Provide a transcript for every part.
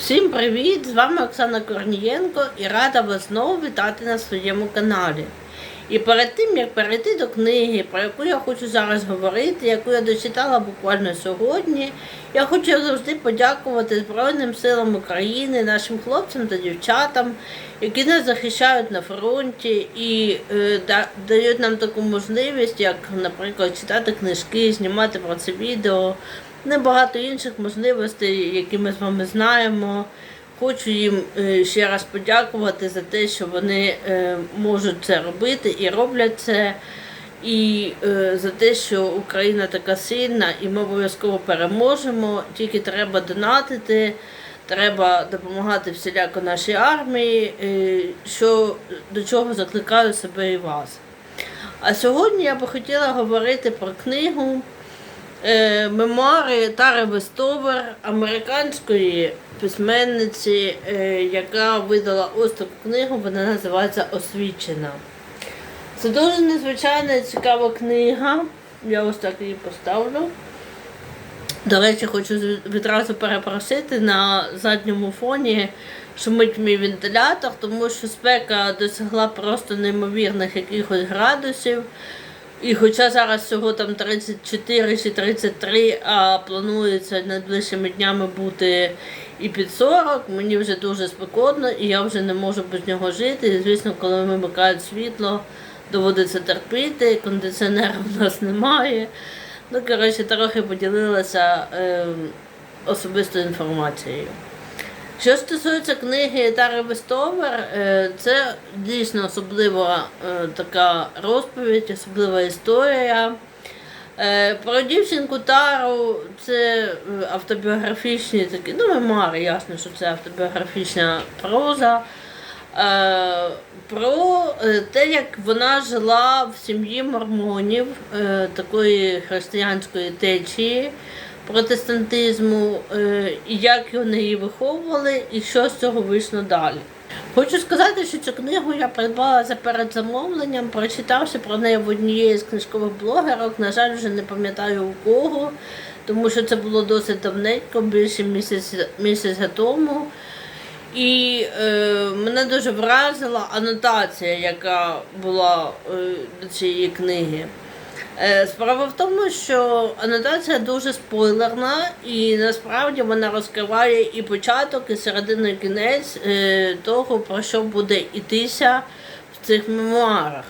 Всім привіт! З вами Оксана Корнієнко і рада вас знову вітати на своєму каналі. І перед тим, як перейти до книги, про яку я хочу зараз говорити, яку я дочитала буквально сьогодні, я хочу завжди подякувати Збройним силам України, нашим хлопцям та дівчатам, які нас захищають на фронті і е, да- дають нам таку можливість, як, наприклад, читати книжки, знімати про це відео, небагато інших можливостей, які ми з вами знаємо. Хочу їм е, ще раз подякувати за те, що вони е, можуть це робити і роблять це. І е, за те, що Україна така сильна, і ми обов'язково переможемо. Тільки треба донатити, треба допомагати всіляко нашій армії, що, до чого закликаю себе і вас. А сьогодні я би хотіла говорити про книгу е, мемуари Тари Вестовер, американської письменниці, е, яка видала ось таку книгу, вона називається Освічена. Це дуже незвичайна цікава книга. Я ось так її поставлю. До речі, хочу відразу перепросити на задньому фоні шумить мій вентилятор, тому що спека досягла просто неймовірних якихось градусів. І хоча зараз всього там 34 чи 33, а планується найближчими днями бути і під 40, мені вже дуже спекотно і я вже не можу без нього жити. І, звісно, коли вимикають світло, доводиться терпіти, кондиціонера в нас немає. Ну, коротше, трохи поділилася е, особистою інформацією. Що стосується книги Тари Вестовер, е, це дійсно особлива е, така розповідь, особлива історія. Е, Про дівчинку Тару це автобіографічні такі, ну, мемуари, ясно, що це автобіографічна проза. Про те, як вона жила в сім'ї мормонів, такої християнської течії протестантизму, е, як вони її виховували, і що з цього вийшло далі. Хочу сказати, що цю книгу я придбала за передзамовленням, прочитавши про неї в однієї з книжкових блогерок. На жаль, вже не пам'ятаю у кого, тому що це було досить давненько, більше місяця, місяця тому. І е, мене дуже вразила анотація, яка була е, до цієї книги. Е, Справа в тому, що анотація дуже спойлерна, і насправді вона розкриває і початок, і середину, і кінець е, того, про що буде йтися в цих мемуарах.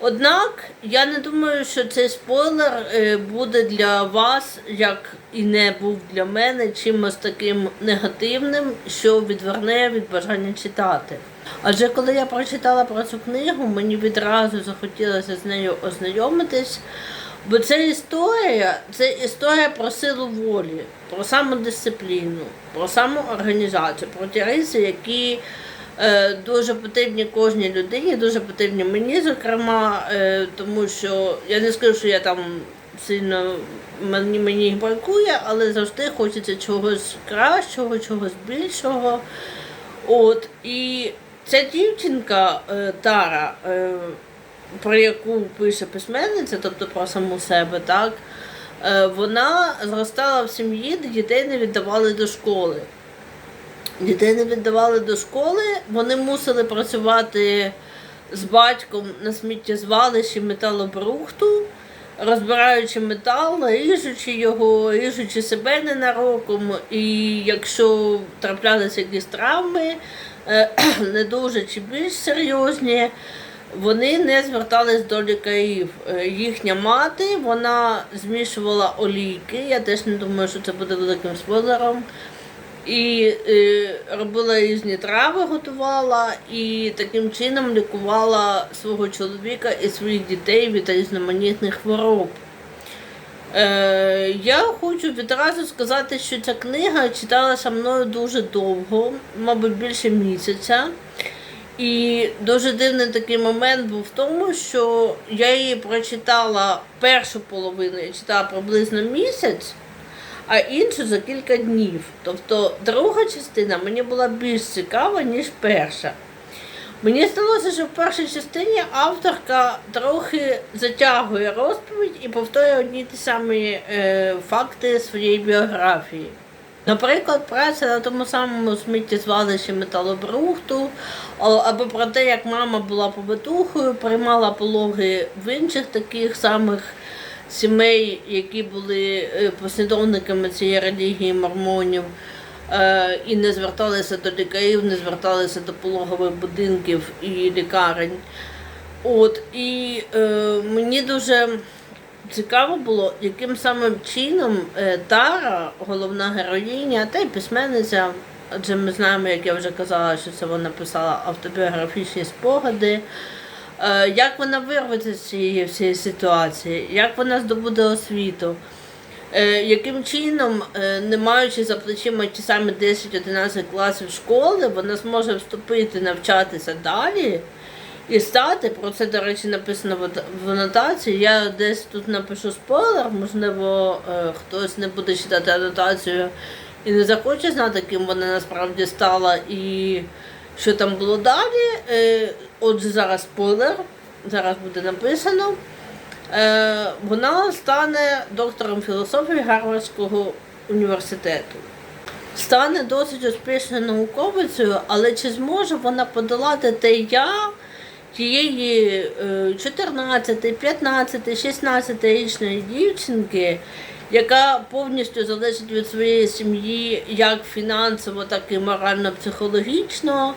Однак я не думаю, що цей спойлер е, буде для вас, як і не був для мене, чимось таким негативним, що відверне від бажання читати. Адже коли я прочитала про цю книгу, мені відразу захотілося з нею ознайомитись, бо це історія, це історія про силу волі, про самодисципліну, про самоорганізацію, про ті риси, які е, дуже потрібні кожній людині, дуже потрібні мені, зокрема, е, тому що я не скажу, що я там сильно мені, мені їх бракує, але завжди хочеться чогось кращого, чогось більшого. От, і ця дівчинка е, Тара, е, про яку пише письменниця, тобто про саму себе, так, е, вона зростала в сім'ї, де дітей не віддавали до школи. Дітей не віддавали до школи, вони мусили працювати з батьком на сміттєзвалищі металобрухту, розбираючи метал, ріжучи його, ріжучи себе ненароком. І якщо траплялися якісь травми, не дуже чи більш серйозні, вони не звертались до лікарів. Е, Їхня мати вона змішувала олійки. Я теж не думаю, що це буде великим спойлером. І е, робила різні трави, готувала і таким чином лікувала свого чоловіка і своїх дітей від різноманітних хвороб. Е, я хочу відразу сказати, що ця книга читалася мною дуже довго, мабуть, більше місяця. І дуже дивний такий момент був в тому, що я її прочитала першу половину, я читала приблизно місяць, а іншу за кілька днів. Тобто друга частина мені була більш цікава, ніж перша. Мені здалося, що в першій частині авторка трохи затягує розповідь і повторює одні ті самі е, факти своєї біографії. Наприклад, праця на тому самому сміттєзвалищі металобрухту, або про те, як мама була побитухою, приймала пологи в інших таких самих сімей, які були е, послідовниками цієї релігії мормонів, і не зверталися до лікарів, не зверталися до пологових будинків і лікарень. От і е, мені дуже цікаво було, яким самим чином е, Тара, головна героїня, та й письменниця, адже ми знаємо, як я вже казала, що це вона писала автобіографічні спогади. Е, як вона вирветься з цієї всієї ситуації, як вона здобуде освіту, е, яким чином, е, не маючи за плечима ті самі 10-11 класів школи, вона зможе вступити, навчатися далі і стати, про це, до речі, написано в анотації. Я десь тут напишу спойлер, можливо, е, хтось не буде читати анотацію і не захоче знати, ким вона насправді стала і що там було далі. Е, Отже, зараз спойлер, зараз буде написано. Е, Вона стане доктором філософії Гарвардського університету. Стане досить успішною науковицею, але чи зможе вона подолати те я тієї е, 14, 15, 16 річної дівчинки, яка повністю залежить від своєї сім'ї як фінансово, так і морально-психологічно,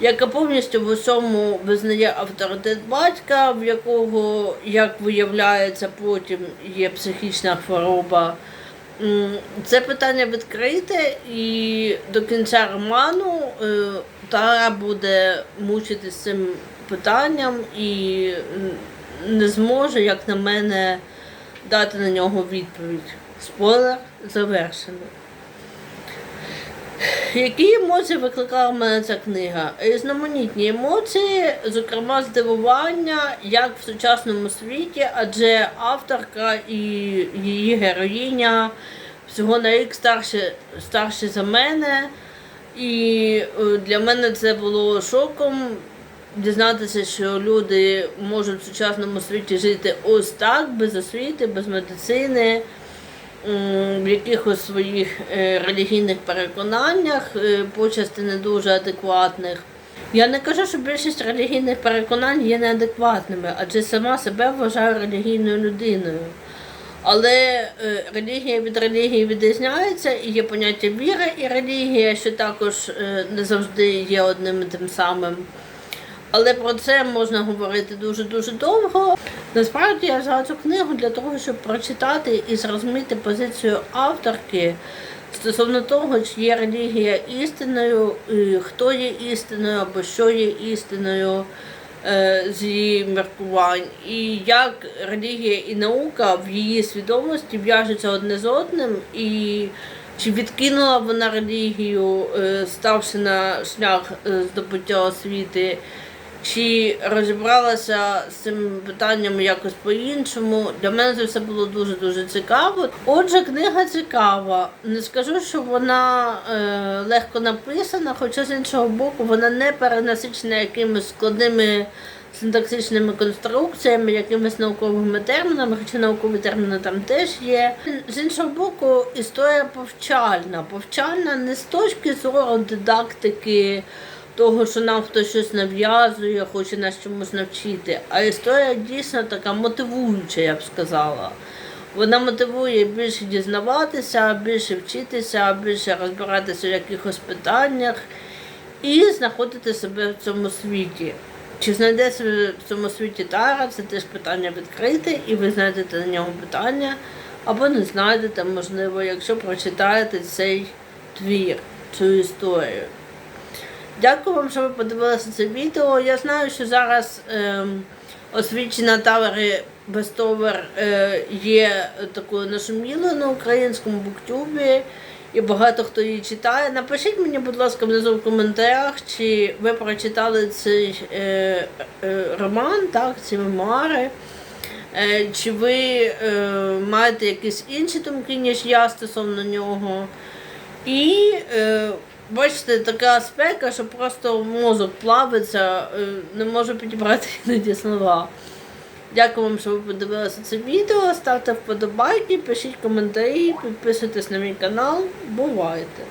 яка повністю в усьому визнає авторитет батька, в якого, як виявляється, потім є психічна хвороба. Це питання відкрите, і до кінця роману е, Тара буде мучитись цим питанням і не зможе, як на мене, дати на нього відповідь. Спойлер завершено. Які емоції викликала в мене ця книга? Різноманітні емоції, зокрема здивування, як в сучасному світі, адже авторка і її героїня всього на рік старші, старші за мене. І е, для мене це було шоком дізнатися, що люди можуть в сучасному світі жити ось так, без освіти, без медицини в якихось своїх е, релігійних переконаннях, е, почасти не дуже адекватних. Я не кажу, що більшість релігійних переконань є неадекватними, адже сама себе вважаю релігійною людиною. Але е, релігія від релігії відрізняється, і є поняття віри і релігія, що також не завжди є одним і тим самим. Але про це можна говорити дуже-дуже довго. Насправді я взяла цю книгу для того, щоб прочитати і зрозуміти позицію авторки стосовно того, чи є релігія істиною, і хто є істиною або що є істиною е, з її міркувань, і як релігія і наука в її свідомості в'яжуться одне з одним, і чи відкинула вона релігію, е, ставши на шлях е, здобуття освіти, чи розібралася з цим питанням якось по-іншому. Для мене це все було дуже-дуже цікаво. Отже, книга цікава. Не скажу, що вона е, легко написана, хоча з іншого боку вона не перенасичена якимись складними синтаксичними конструкціями, якимись науковими термінами, хоча наукові терміни там теж є. З іншого боку, історія повчальна. Повчальна не з точки зору дидактики того, що нам хтось щось нав'язує, хоче нас чомусь навчити. А історія дійсно така мотивуюча, я б сказала. Вона мотивує більше дізнаватися, більше вчитися, більше розбиратися в якихось питаннях і знаходити себе в цьому світі. Чи знайде себе в цьому світі Тара, це теж питання відкрите, і ви знайдете на нього питання, або не знайдете, можливо, якщо прочитаєте цей твір, цю історію. Дякую вам, що ви подивилися це відео. Я знаю, що зараз ем, освічена Тавери Бестовер е, є такою нашумілою на українському буктюбі, і багато хто її читає. Напишіть мені, будь ласка, внизу в коментарях, чи ви прочитали цей е, е, роман, так, ці мемуари. Е, Чи ви е, маєте якісь інші думки, ніж я стосовно нього? І е, бачите, така спека, що просто мозок плавиться, е, не можу підібрати іноді слова. Дякую вам, що ви подивилися це відео. Ставте вподобайки, пишіть коментарі, підписуйтесь на мій канал. Бувайте!